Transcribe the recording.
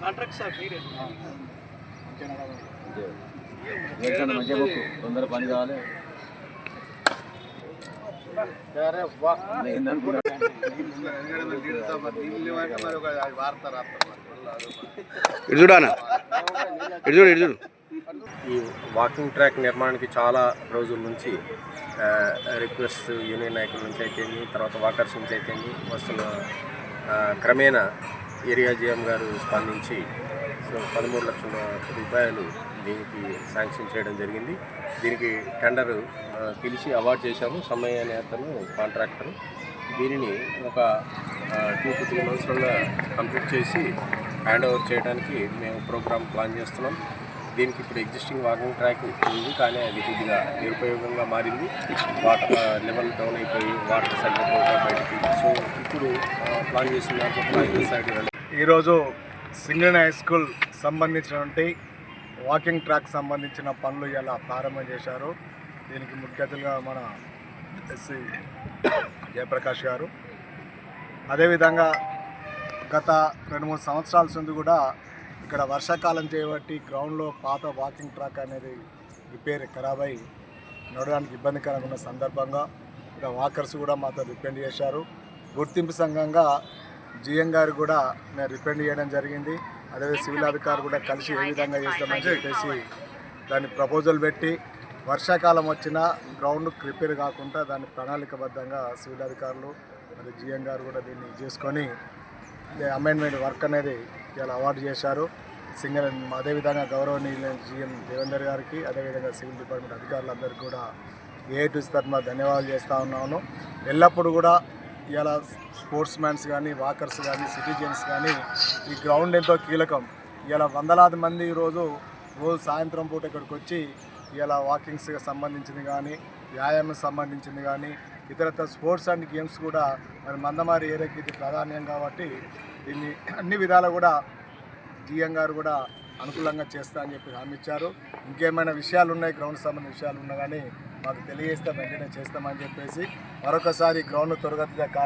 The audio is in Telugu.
కాంట్రాక్ట్ సార్ మీరే. తొందర పని కావాలి. ఇడు చూడానా ఇడు చూడు ఇడు చూడు. ఈ వాకింగ్ ట్రాక్ నిర్మాణానికి చాలా రోజుల నుంచి రిక్వెస్ట్ యూనియన్ నాయకుల నుంచి అయితేంది తర్వాత వాకర్స్ నుంచి అయితేంది వస్తున్న క్రమేణా ఏరియా జిఎం గారు స్పందించి సో పదమూడు లక్షల రూపాయలు దీనికి శాంక్షన్ చేయడం జరిగింది. దీనికి టెండర్ పిలిచి అవార్డు చేశాము సమయ అనే అతను కాంట్రాక్టర్. దీనిని ఒక టూ టు త్రీ మంత్స్లో కంప్లీట్ చేసి హ్యాండ్ ఓవర్ చేయడానికి మేము ప్రోగ్రామ్ ప్లాన్ చేస్తున్నాం. దీనికి ఇప్పుడు ఎగ్జిస్టింగ్ వాకింగ్ ట్రాక్ ఉంది కానీ అది కొద్దిగా నిరుపయోగంగా మారింది. వాటర్ లెవెల్ డౌన్ అయిపోయి వాటర్ సరిగ్గా బయటికి. సో ఇప్పుడు ప్లాన్ చేసిన సైడ్ ఈరోజు సింగన్ హై స్కూల్ సంబంధించినటువంటి వాకింగ్ ట్రాక్ సంబంధించిన పనులు ఇలా ప్రారంభం చేశారు. దీనికి ముఖ్య మన ఎస్సి జయప్రకాష్ గారు. అదేవిధంగా గత రెండు మూడు సంవత్సరాల నుండి కూడా ఇక్కడ వర్షాకాలం చేయబట్టి గ్రౌండ్లో పాత వాకింగ్ ట్రాక్ అనేది రిపేర్ ఖరాబ్ అయి నడవడానికి ఇబ్బందికరంగా ఉన్న సందర్భంగా ఇక్కడ వాకర్స్ కూడా మాతో రిపెండ్ చేశారు. గుర్తింపు సంఘంగా జిఎం గారు కూడా మేము రిపెండ్ చేయడం జరిగింది. అదేవిధంగా సివిల్ అధికారులు కూడా కలిసి ఏ విధంగా చేస్తామని చెప్పేసి దాన్ని ప్రపోజల్ పెట్టి వర్షాకాలం వచ్చినా గ్రౌండ్ రిపేర్ కాకుండా దాన్ని ప్రణాళికబద్ధంగా సివిల్ అధికారులు మరి జిఎం గారు కూడా దీన్ని చేసుకొని అమెండ్మెంట్ వర్క్ అనేది ఇలా అవార్డు చేశారు. సింగర్ అదేవిధంగా గౌరవనీయులైన జిఎం దేవేందర్ గారికి అదేవిధంగా సివిల్ డిపార్ట్మెంట్ అధికారులందరికీ కూడా ఏఐటీసీ తరఫున ధన్యవాదాలు చేస్తూ ఉన్నాను. ఎల్లప్పుడూ కూడా ఇలా స్పోర్ట్స్ మ్యాన్స్ కానీ వాకర్స్ కానీ సిటిజన్స్ కానీ ఈ గ్రౌండ్ ఎంతో కీలకం. ఇలా వందలాది మంది ఈరోజు రోజు సాయంత్రం పూట ఇక్కడికి వచ్చి ఇలా వాకింగ్స్కి సంబంధించింది కానీ వ్యాయామం సంబంధించింది కానీ ఇతరత్ర స్పోర్ట్స్ అండ్ గేమ్స్ కూడా మరి మందమారి ఏరియాకి ఇది ప్రాధాన్యం కాబట్టి దీన్ని అన్ని విధాలు కూడా జిఎం గారు కూడా అనుకూలంగా చేస్తా అని చెప్పి హామీ ఇచ్చారు. ఇంకేమైనా విషయాలు ఉన్నాయి గ్రౌండ్ సంబంధించిన విషయాలు ఉన్నా కానీ మాకు తెలియజేస్తే వెంటనే చేస్తామని చెప్పేసి మరొకసారి గ్రౌండ్ త్వరగతిగా